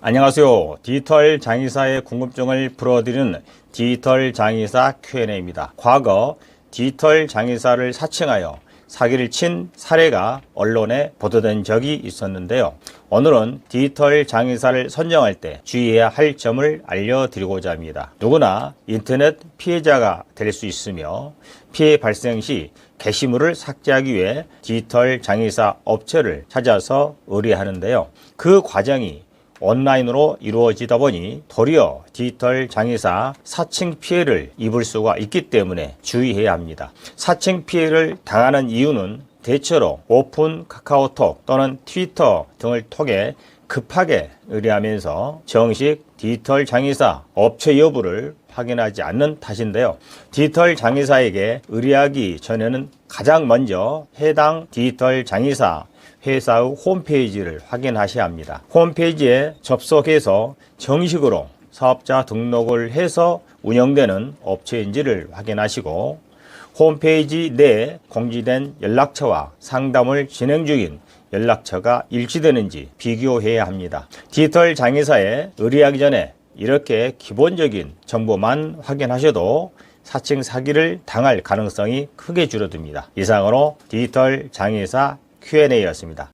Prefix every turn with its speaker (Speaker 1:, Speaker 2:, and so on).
Speaker 1: 안녕하세요. 디지털 장의사의 궁금증을 풀어드리는 디지털 장의사 Q&A입니다. 과거 디지털 장의사를 사칭하여 사기를 친 사례가 언론에 보도된 적이 있었는데요. 오늘은 디지털 장의사를 선정할 때 주의해야 할 점을 알려드리고자 합니다. 누구나 인터넷 피해자가 될 수 있으며 피해 발생 시 게시물을 삭제하기 위해 디지털 장의사 업체를 찾아서 의뢰하는데요. 그 과정이 온라인으로 이루어지다 보니 도리어 디지털 장의사 사칭 피해를 입을 수가 있기 때문에 주의해야 합니다. 사칭 피해를 당하는 이유는 대체로 오픈 카카오톡 또는 트위터 등을 통해 급하게 의뢰하면서 정식 디지털 장의사 업체 여부를 확인하지 않는 탓인데요. 디지털 장의사에게 의뢰하기 전에는 가장 먼저 해당 디지털 장의사 회사의 홈페이지를 확인하셔야 합니다. 홈페이지에 접속해서 정식으로 사업자 등록을 해서 운영되는 업체인지를 확인하시고 홈페이지 내에 공지된 연락처와 상담을 진행 중인 연락처가 일치되는지 비교해야 합니다. 디지털 장의사에 의뢰하기 전에 이렇게 기본적인 정보만 확인하셔도 사칭 사기를 당할 가능성이 크게 줄어듭니다. 이상으로 디지털 장의사 Q&A였습니다.